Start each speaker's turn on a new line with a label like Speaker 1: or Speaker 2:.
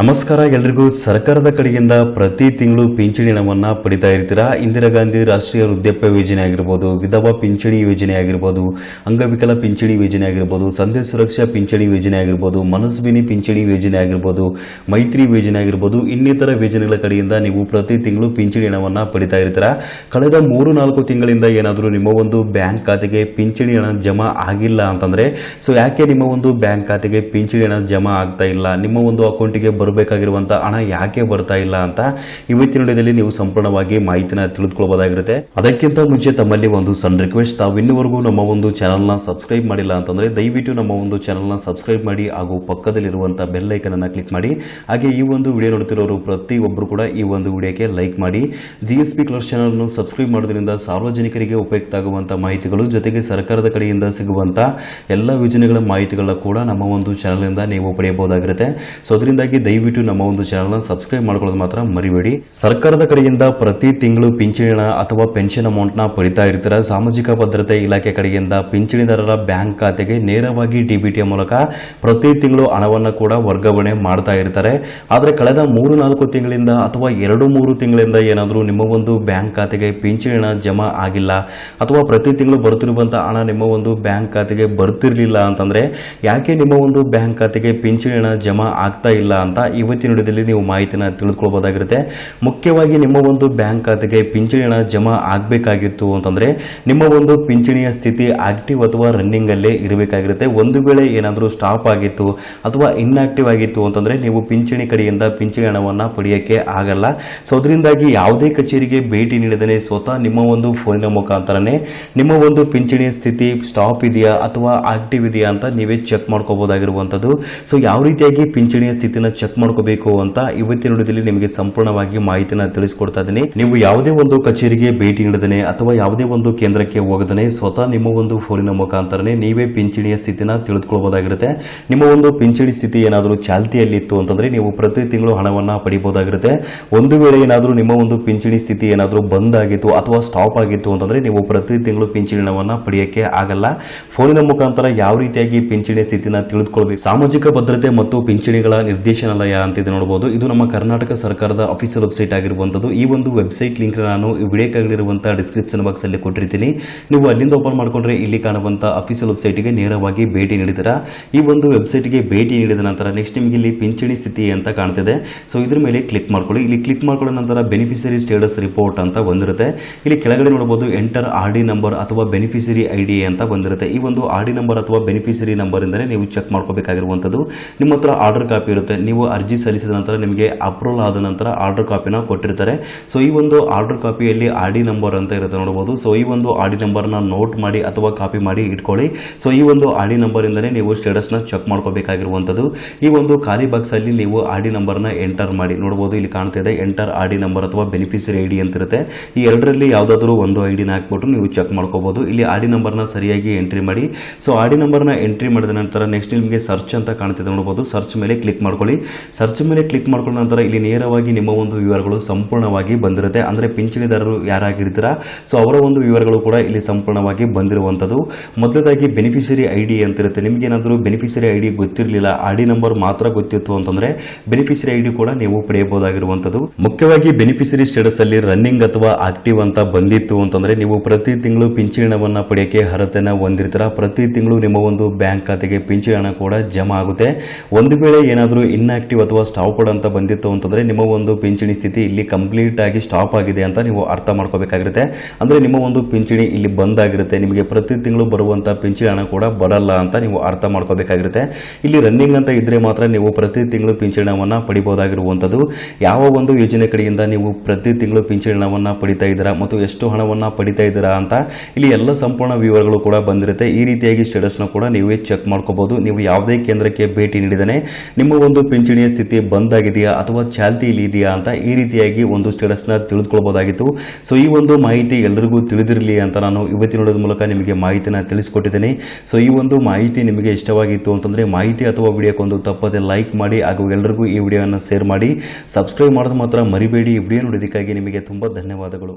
Speaker 1: ನಮಸ್ಕಾರ, ಎಲ್ರಿಗೂ ಸರ್ಕಾರದ ಕಡೆಯಿಂದ ಪ್ರತಿ ತಿಂಗಳು ಪಿಂಚಣಿ ಹಣವನ್ನು ಪಡಿತಾ ಇರ್ತೀರಾ? ಇಂದಿರಾ ಗಾಂಧಿ ರಾಷ್ಟ್ರೀಯ ವೃದ್ಧಾಪ್ಯ ಯೋಜನೆ ಆಗಿರ್ಬೋದು, ವಿಧವಾ ಪಿಂಚಣಿ ಯೋಜನೆ ಆಗಿರ್ಬೋದು, ಅಂಗವಿಕಲ ಪಿಂಚಣಿ ಯೋಜನೆ ಆಗಿರ್ಬೋದು ಸಂಧೆ ಸುರಕ್ಷಾ ಪಿಂಚಣಿ ಯೋಜನೆ ಆಗಿರ್ಬೋದು, ಮನಸ್ವಿನಿ ಪಿಂಚಣಿ ಯೋಜನೆ ಆಗಿರ್ಬೋದು, ಮೈತ್ರಿ ಯೋಜನೆ ಆಗಿರ್ಬೋದು, ಇನ್ನಿತರ ಯೋಜನೆಗಳ ಕಡೆಯಿಂದ ನೀವು ಪ್ರತಿ ತಿಂಗಳು ಪಿಂಚಣಿ ಹಣವನ್ನು ಪಡಿತಾ ಇರ್ತೀರಾ? ಕಳೆದ ಮೂರು, ನಾಲ್ಕು ತಿಂಗಳಿಂದ ಏನಾದರೂ ನಿಮ್ಮ ಒಂದು ಬ್ಯಾಂಕ್ ಖಾತೆಗೆ ಪಿಂಚಣಿ ಹಣ ಜಮಾ ಆಗಿಲ್ಲ ಅಂತಂದ್ರೆ, ಸೊ ಯಾಕೆ ನಿಮ್ಮ ಒಂದು ಬ್ಯಾಂಕ್ ಖಾತೆಗೆ ಪಿಂಚಣಿ ಹಣ ಜಮಾ ಆಗ್ತಾ ಇಲ್ಲ? ನಿಮ್ಮ ಒಂದು ಅಕೌಂಟಿಗೆ ಬರಬೇಕಾಗಿರುವಂತ ಹಣ ಯಾಕೆ ಬರ್ತಾ ಇಲ್ಲ ಅಂತ ಇವತ್ತಿನ ವಿಡಿಯೋದಲ್ಲಿ ನೀವು ಸಂಪೂರ್ಣವಾಗಿ ಮಾಹಿತಿನ ತಿಳಿದುಕೊಳ್ಳಬಹುದಾಗಿರುತ್ತೆ ಅದಕ್ಕಿಂತ ಮುಂಚೆ ತಮ್ಮಲ್ಲಿ ಒಂದು ಸಣ್ಣ ರಿಕ್ವೆಸ್ಟ್ ತಾವು ಇನ್ನುವರೆಗೂ ನಮ್ಮ ಒಂದು ಚಾನಲ್ನ ಸಬ್ಸ್ಕ್ರೈಬ್ ಮಾಡಿಲ್ಲ ಅಂತಂದ್ರೆ ದಯವಿಟ್ಟು ನಮ್ಮ ಒಂದು ಚಾನಲ್ನ ಸಬ್ಸ್ಕ್ರೈಬ್ ಮಾಡಿ ಹಾಗೂ ಪಕ್ಕದಲ್ಲಿರುವಂತಹ ಬೆಲ್ ಐಕನ್ ಅನ್ನ ಕ್ಲಿಕ್ ಮಾಡಿ. ಹಾಗೆ ಈ ಒಂದು ವಿಡಿಯೋ ನೋಡ್ತಿರೋರು ಪ್ರತಿಯೊಬ್ಬರು ಕೂಡ ಈ ಒಂದು ವಿಡಿಯೋಕ್ಕೆ ಲೈಕ್ ಮಾಡಿ. ಜಿ ಎಸ್ ಪಿ ಚಾನಲ್ನು ಸಬ್ಸ್ಕ್ರೈಬ್ ಮಾಡೋದ್ರಿಂದ ಸಾರ್ವಜನಿಕರಿಗೆ ಉಪಯುಕ್ತ ಆಗುವಂತಹ ಮಾಹಿತಿಗಳು, ಜೊತೆಗೆ ಸರ್ಕಾರದ ಕಡೆಯಿಂದ ಸಿಗುವಂತಹ ಎಲ್ಲ ಯೋಜನೆಗಳ ಮಾಹಿತಿಗಳನ್ನ ಕೂಡ ನಮ್ಮ ಒಂದು ಚಾನಲ್ನಿಂದ ನೀವು ಪಡೆಯಬಹುದಾಗಿರುತ್ತೆ. ಸೊ ಅದರಿಂದಾಗಿ ನಮ್ಮ ಒಂದು ಚಾನಲ್ನ ಸಬ್ಸ್ಕ್ರೈಬ್ ಮಾಡ್ಕೊಳ್ಳೋದು ಮಾತ್ರ ಮರಿಬೇಡಿ. ಸರ್ಕಾರದ ಕಡೆಯಿಂದ ಪ್ರತಿ ತಿಂಗಳು ಪಿಂಚಣಿ ಹಣ ಅಥವಾ ಪೆನ್ಷನ್ ಅಮೌಂಟ್ನ ಪಡಿತಾ ಇರ್ತೀರ? ಸಾಮಾಜಿಕ ಭದ್ರತೆ ಇಲಾಖೆ ಕಡೆಯಿಂದ ಪಿಂಚಣಿದಾರರ ಬ್ಯಾಂಕ್ ಖಾತೆಗೆ ನೇರವಾಗಿ ಡಿಬಿಟಿಯ ಮೂಲಕ ಪ್ರತಿ ತಿಂಗಳು ಹಣವನ್ನು ಕೂಡ ವರ್ಗಾವಣೆ ಮಾಡ್ತಾ ಇರ್ತಾರೆ. ಆದರೆ ಕಳೆದ ಮೂರು ನಾಲ್ಕು ತಿಂಗಳಿಂದ ಅಥವಾ ಎರಡು ಮೂರು ತಿಂಗಳಿಂದ ಏನಾದರೂ ನಿಮ್ಮ ಒಂದು ಬ್ಯಾಂಕ್ ಖಾತೆಗೆ ಪಿಂಚಣಿ ಹಣ ಜಮಾ ಆಗಿಲ್ಲ ಅಥವಾ ಪ್ರತಿ ತಿಂಗಳು ಬರ್ತಿರುವಂಥ ಹಣ ನಿಮ್ಮ ಒಂದು ಬ್ಯಾಂಕ್ ಖಾತೆಗೆ ಬರ್ತಿರ್ಲಿಲ್ಲ ಅಂತಂದ್ರೆ ಯಾಕೆ ನಿಮ್ಮ ಒಂದು ಬ್ಯಾಂಕ್ ಖಾತೆಗೆ ಪಿಂಚಣಿ ಹಣ ಜಮಾ ಆಗ್ತಾ ಇಲ್ಲ ಅಂತ ಇವತ್ತಿನ ವಿಡಿಯೋದಲ್ಲಿ ನೀವು ಮಾಹಿತಿನ ತಿಳ್ಕೊಳ್ಬೋದಾಗಿರುತ್ತೆ ಮುಖ್ಯವಾಗಿ ನಿಮ್ಮ ಒಂದು ಬ್ಯಾಂಕ್ ಖಾತೆಗೆ ಪಿಂಚಣಿ ಹಣ ಜಮಾ ಆಗಬೇಕಾಗಿತ್ತು ಅಂತಂದ್ರೆ ನಿಮ್ಮ ಒಂದು ಪಿಂಚಣಿಯ ಸ್ಥಿತಿ ಆಕ್ಟಿವ್ ಅಥವಾ ರನ್ನಿಂಗ್ ಅಲ್ಲಿ ಇರಬೇಕಾಗಿರುತ್ತೆ. ಒಂದು ವೇಳೆ ಏನಾದರೂ ಸ್ಟಾಪ್ ಆಗಿತ್ತು ಅಥವಾ ಇನ್ಆಕ್ಟಿವ್ ಆಗಿತ್ತು ಅಂತಂದ್ರೆ ನೀವು ಪಿಂಚಣಿ ಕಡೆಯಿಂದ ಪಿಂಚಣಿ ಹಣವನ್ನು ಪಡೆಯಕ್ಕೆ ಆಗಲ್ಲ. ಸೊ ಅದರಿಂದಾಗಿ ಯಾವುದೇ ಕಚೇರಿಗೆ ಭೇಟಿ ನೀಡದೇ ಸ್ವತಃ ನಿಮ್ಮ ಒಂದು ಫೋನಿನ ಮುಖಾಂತರನೇ ನಿಮ್ಮ ಒಂದು ಪಿಂಚಣಿಯ ಸ್ಥಿತಿ ಸ್ಟಾಪ್ ಇದೆಯಾ ಅಥವಾ ಆಕ್ಟಿವ್ ಇದೆಯಾ ಅಂತ ನೀವೇ ಚೆಕ್ ಮಾಡ್ಕೋಬಹುದಾಗಿರುವಂತದ್ದು ಸೊ ಯಾವ ರೀತಿಯಾಗಿ ಪಿಂಚಣಿಯ ಸ್ಥಿತಿನ ಮಾಡ್ಕೋಬೇಕು ಅಂತ ಇವತ್ತಿನ ವಿಡಿಯೋದಲ್ಲಿ ನಿಮಗೆ ಸಂಪೂರ್ಣವಾಗಿ ಮಾಹಿತಿನ ತಿಳಿಸ್ಕೊಡ್ತಾ ಇದ್ದೀನಿ. ನೀವು ಯಾವುದೇ ಒಂದು ಕಚೇರಿಗೆ ಭೇಟಿ ನೀಡದನೆ ಅಥವಾ ಯಾವುದೇ ಒಂದು ಕೇಂದ್ರಕ್ಕೆ ಹೋಗದನೆ ಸ್ವತಃ ನಿಮ್ಮ ಒಂದು ಫೋನಿನ ಮುಖಾಂತರನೇ ನೀವೇ ಪಿಂಚಣಿಯ ಸ್ಥಿತಿನ ತಿಳಿದುಕೊಳ್ಬಹುದಾಗಿರುತ್ತೆ ನಿಮ್ಮ ಒಂದು ಪಿಂಚಣಿ ಸ್ಥಿತಿ ಏನಾದರೂ ಚಾಲ್ತಿಯಲ್ಲಿ ಇತ್ತು ಅಂತಂದ್ರೆ ನೀವು ಪ್ರತಿ ತಿಂಗಳು ಹಣವನ್ನ ಪಡಿಬಹುದಾಗಿರುತ್ತೆ ಒಂದು ವೇಳೆ ಏನಾದರೂ ನಿಮ್ಮ ಒಂದು ಪಿಂಚಣಿ ಸ್ಥಿತಿ ಏನಾದರೂ ಬಂದ್ ಆಗಿತ್ತು ಅಥವಾ ಸ್ಟಾಪ್ ಆಗಿತ್ತು ಅಂತಂದ್ರೆ ನೀವು ಪ್ರತಿ ತಿಂಗಳು ಪಿಂಚಣಿ ಹಣವನ್ನ ಪಡೆಯಕ್ಕೆ ಆಗಲ್ಲ. ಫೋನಿನ ಮುಖಾಂತರ ಯಾವ ರೀತಿಯಾಗಿ ಪಿಂಚಣಿ ಸ್ಥಿತಿನ ತಿಳಿದುಕೊಳ್ಬೇಕು? ಸಾಮಾಜಿಕ ಭದ್ರತೆ ಮತ್ತು ಪಿಂಚಣಿಗಳ ನಿರ್ದೇಶನಾಲಯ ಅಂತ ಇದೆ ನೋಡಬಹುದು. ಇದು ನಮ್ಮ ಕರ್ನಾಟಕ ಸರ್ಕಾರದ ಅಫಿಷಿಯಲ್ ವೆಬ್ಸೈಟ್ ಆಗಿರುವಂತದ್ದು. ಈ ಒಂದು ವೆಬ್ಸೈಟ್ ಲಿಂಕ್ ನಾನು ಈ ವಿಡಿಯೋ ಕೆಳಗಿರುವಂತಹ ಡಿಸ್ಕ್ರಿಪ್ಷನ್ ಬಾಕ್ಸ್ ಅಲ್ಲಿ ಕೊಟ್ಟಿರ್ತೀನಿ. ನೀವು ಅಲ್ಲಿಂದ ಓಪನ್ ಮಾಡಿಕೊಂಡ್ರೆ ಇಲ್ಲಿ ಕಾಣುವಂತ ಅಫಿಷಿಯಲ್ ವೆಬ್ಸೈಟ್ಗೆ ನೇರವಾಗಿ ಭೇಟಿ ನೀಡಿದ್ದೀರಾ ಈ ಒಂದು ವೆಬ್ಸೈಟ್ಗೆ ಭೇಟಿ ನೀಡಿದ ನಂತರ ನೆಕ್ಸ್ಟ್ ನಿಮಗೆ ಇಲ್ಲಿ ಪಿಂಚಣಿ ಸ್ಥಿತಿ ಅಂತ ಕಾಣ್ತಿದೆ. ಸೊ ಇದ್ರ ಮೇಲೆ ಕ್ಲಿಕ್ ಮಾಡ್ಕೊಳ್ಳಿ. ಇಲ್ಲಿ ಕ್ಲಿಕ್ ಮಾಡ್ಕೊಳ್ಳೋ ನಂತರ ಬೆನಿಫಿಷರಿ ಸ್ಟೇಟಸ್ ರಿಪೋರ್ಟ್ ಅಂತ ಬಂದಿರುತ್ತೆ. ಇಲ್ಲಿ ಕೆಳಗಡೆ ನೋಡಬಹುದು ಎಂಟರ್ ಆರ್ ಡಿ ನಂಬರ್ ಅಥವಾ ಬೆನಿಫಿಷರಿ ಐ ಡಿ ಅಂತ ಬಂದಿರುತ್ತೆ. ಈ ಒಂದು ಆರ್ ಡಿ ನಂಬರ್ ಅಥವಾ ಬೆನಿಫಿಷರಿ ನಂಬರ್ ಇಂದಲೇ ನೀವು ಚೆಕ್ ಮಾಡ್ಕೋಬೇಕಾಗಿರುವಂಥದ್ದು ನಿಮ್ಮ ಹತ್ರ ಆರ್ಡರ್ ಕಾಪಿ ಇರುತ್ತೆ. ನೀವು ಅರ್ಜಿ ಸಲ್ಲಿಸಿದ ನಂತರ ನಿಮಗೆ ಅಪ್ರೂವಲ್ ಆದ ನಂತರ ಆರ್ಡರ್ ಕಾಪಿನ ಕೊಟ್ಟಿರ್ತಾರೆ. ಸೊ ಈ ಒಂದು ಆರ್ಡರ್ ಕಾಪಿಯಲ್ಲಿ ಆರ್ ಡಿ ನಂಬರ್ ಅಂತ ಇರುತ್ತೆ ನೋಡಬಹುದು ಸೊ ಈ ಒಂದು ಆರ್ ಡಿ ನಂಬರ್ನ ನೋಟ್ ಮಾಡಿ ಅಥವಾ ಕಾಪಿ ಮಾಡಿ ಇಟ್ಕೊಳ್ಳಿ. ಸೊ ಈ ಒಂದು ಆರ್ ಡಿ ನಂಬರ್ ಇಂದಲೇ ನೀವು ಸ್ಟೇಟಸ್ನ ಚೆಕ್ ಮಾಡ್ಕೋಬೇಕಾಗಿರುವಂಥದ್ದು. ಈ ಒಂದು ಖಾಲಿ ಬಾಕ್ಸ್ ಅಲ್ಲಿ ನೀವು ಆರ್ ಡಿ ನಂಬರ್ನ ಎಂಟರ್ ಮಾಡಿ ನೋಡಬಹುದು ಇಲ್ಲಿ ಕಾಣ್ತಾ ಇದೆ ಎಂಟರ್ ಆರ್ ಡಿ ನಂಬರ್ ಅಥವಾ ಬೆನಿಫಿಷರಿ ಐ ಡಿ ಅಂತ ಇರುತ್ತೆ. ಈ ಎರಡರಲ್ಲಿ ಯಾವುದಾದ್ರೂ ಒಂದು ಐ ಡಿನ ಹಾಕ್ಬಿಟ್ಟು ನೀವು ಚೆಕ್ ಮಾಡ್ಕೋಬಹುದು ಇಲ್ಲಿ ಆರ್ ಡಿ ನಂಬರ್ನ ಸರಿಯಾಗಿ ಎಂಟ್ರಿ ಮಾಡಿ. ಸೊ ಆರ್ ಡಿ ನಂಬರ್ನ ಎಂಟ್ರಿ ಮಾಡಿದ ನಂತರ ನೆಕ್ಸ್ಟ್ ನಿಮಗೆ ಸರ್ಚ್ ಅಂತ ಕಾಣ್ತಿದೆ ನೋಡಬಹುದು ಸರ್ಚ್ ಮೇಲೆ ಕ್ಲಿಕ್ ಮಾಡ್ಕೊಳ್ಳಿ. ಸರ್ಚ್ ಮೇಲೆ ಕ್ಲಿಕ್ ಮಾಡ್ಕೊಂಡ ನಂತರ ಇಲ್ಲಿ ನೇರವಾಗಿ ನಿಮ್ಮ ಒಂದು ವಿವರಗಳು ಸಂಪೂರ್ಣವಾಗಿ ಬಂದಿರುತ್ತೆ. ಅಂದರೆ ಪಿಂಚಣಿದಾರರು ಯಾರಾಗಿರ್ತೀರಾ? ಸೊ ಅವರ ಒಂದು ವಿವರಗಳು ಕೂಡ ಇಲ್ಲಿ ಸಂಪೂರ್ಣವಾಗಿ ಬಂದಿರುವಂಥದ್ದು. ಮೊದಲದಾಗಿ ಬೆನಿಫಿಷರಿ ಐ ಡಿ ಅಂತಿರುತ್ತೆ. ನಿಮಗೇನಾದರೂ ಬೆನಿಫಿಷರಿ ಐ ಡಿ ಗೊತ್ತಿರಲಿಲ್ಲ ಆರ್ ಡಿ ನಂಬರ್ ಮಾತ್ರ ಗೊತ್ತಿತ್ತು ಅಂತಂದರೆ ಬೆನಿಫಿಷರಿ ಐ ಡಿ ಕೂಡ ನೀವು ಪಡೆಯಬಹುದಾಗಿರುವಂಥದ್ದು. ಮುಖ್ಯವಾಗಿ ಬೆನಿಫಿಷರಿ ಸ್ಟೇಟಸ್ ಅಲ್ಲಿ ರನ್ನಿಂಗ್ ಅಥವಾ ಆಕ್ಟಿವ್ ಅಂತ ಬಂದಿತ್ತು ಅಂತಂದರೆ ನೀವು ಪ್ರತಿ ತಿಂಗಳು ಪಿಂಚಣಿ ಹಣವನ್ನು ಪಡೆಯಕ್ಕೆ ಅರ್ಹತೆನ ಹೊಂದಿರ್ತೀರ? ಪ್ರತಿ ತಿಂಗಳು ನಿಮ್ಮ ಒಂದು ಬ್ಯಾಂಕ್ ಖಾತೆಗೆ ಪಿಂಚಣಿ ಹಣ ಕೂಡ ಜಮಾ ಆಗುತ್ತೆ. ಒಂದು ವೇಳೆ ಏನಾದರೂ ಇನ್ಆಕ್ಟಿವ್ ಅಥವಾ ಸ್ಟಾಪ್ ಅಂತ ಬಂದಿತ್ತು ಅಂತಂದ್ರೆ ನಿಮ್ಮ ಒಂದು ಪಿಂಚಣಿ ಸ್ಥಿತಿ ಇಲ್ಲಿ ಕಂಪ್ಲೀಟ್ ಆಗಿ ಸ್ಟಾಪ್ ಆಗಿದೆ ಅಂತ ನೀವು ಅರ್ಥ ಮಾಡ್ಕೋಬೇಕಾಗಿರುತ್ತೆ. ಅಂದ್ರೆ ನಿಮ್ಮ ಒಂದು ಪಿಂಚಣಿ ಇಲ್ಲಿ ಬಂದ್ ಆಗಿರುತ್ತೆ ನಿಮಗೆ ಪ್ರತಿ ತಿಂಗಳು ಬರುವಂತ ಪಿಂಚಣಿ ಹಣ ಕೂಡ ಬರಲ್ಲ ಅಂತ ನೀವು ಅರ್ಥ ಮಾಡ್ಕೋಬೇಕಾಗಿರುತ್ತೆ. ಇಲ್ಲಿ ರನ್ನಿಂಗ್ ಅಂತ ಇದ್ರೆ ಮಾತ್ರ ನೀವು ಪ್ರತಿ ತಿಂಗಳು ಪಿಂಚಣಿ ಹಣವನ್ನ ಪಡಿಬೋದಾಗಿರುವಂಥದ್ದು. ಯಾವ ಒಂದು ಯೋಜನೆ ಕಡೆಯಿಂದ ನೀವು ಪ್ರತಿ ತಿಂಗಳು ಪಿಂಚಣಿ ಹಣವನ್ನು ಪಡಿತಾ ಇದ್ದೀರಾ ಮತ್ತು ಎಷ್ಟು ಹಣವನ್ನು ಪಡಿತಾ ಇದ್ದೀರಾ ಅಂತ ಇಲ್ಲಿ ಎಲ್ಲ ಸಂಪೂರ್ಣ ವಿವರಗಳು ಕೂಡ ಬಂದಿರುತ್ತೆ. ಈ ರೀತಿಯಾಗಿ ಸ್ಟೇಟಸ್ನ ಕೂಡ ನೀವೇ ಚೆಕ್ ಮಾಡ್ಕೋಬಹುದು. ನೀವು ಯಾವುದೇ ಕೇಂದ್ರಕ್ಕೆ ಭೇಟಿ ನೀಡಿದರೆ ನಿಮ್ಮ ಒಂದು ಪಿಂಚಣಿಯ ಸ್ಥಿತಿ ಬಂದ್ ಆಗಿದೆಯಾ ಅಥವಾ ಚಾಲ್ತಿಯಲ್ಲಿ ಇದೆಯಾ ಅಂತ ಈ ರೀತಿಯಾಗಿ ಒಂದು ಸ್ಟೇಟಸ್ನ ತಿಳಿದುಕೊಳ್ಬೋದಾಗಿತ್ತು. ಸೊ ಈ ಒಂದು ಮಾಹಿತಿ ಎಲ್ಲರಿಗೂ ತಿಳಿದಿರಲಿ ಅಂತ ನಾನು ಇವತ್ತಿನ ನೋಡೋದ್ರ ಮೂಲಕ ನಿಮಗೆ ಮಾಹಿತಿನ ತಿಳಿಸಿಕೊಟ್ಟಿದ್ದೇನೆ. ಸೊ ಈ ಒಂದು ಮಾಹಿತಿ ನಿಮಗೆ ಇಷ್ಟವಾಗಿತ್ತು ಅಂತಂದರೆ ಮಾಹಿತಿ ಅಥವಾ ವಿಡಿಯೋಕ್ಕೊಂದು ತಪ್ಪದೆ ಲೈಕ್ ಮಾಡಿ ಹಾಗೂ ಎಲ್ಲರಿಗೂ ಈ ವಿಡಿಯೋನ ಶೇರ್ ಮಾಡಿ. ಸಬ್ಸ್ಕ್ರೈಬ್ ಮಾಡೋದು ಮಾತ್ರ ಮರಿಬೇಡಿ. ಈ ವಿಡಿಯೋ ನೋಡೋದಕ್ಕಾಗಿ ನಿಮಗೆ ತುಂಬ ಧನ್ಯವಾದಗಳು.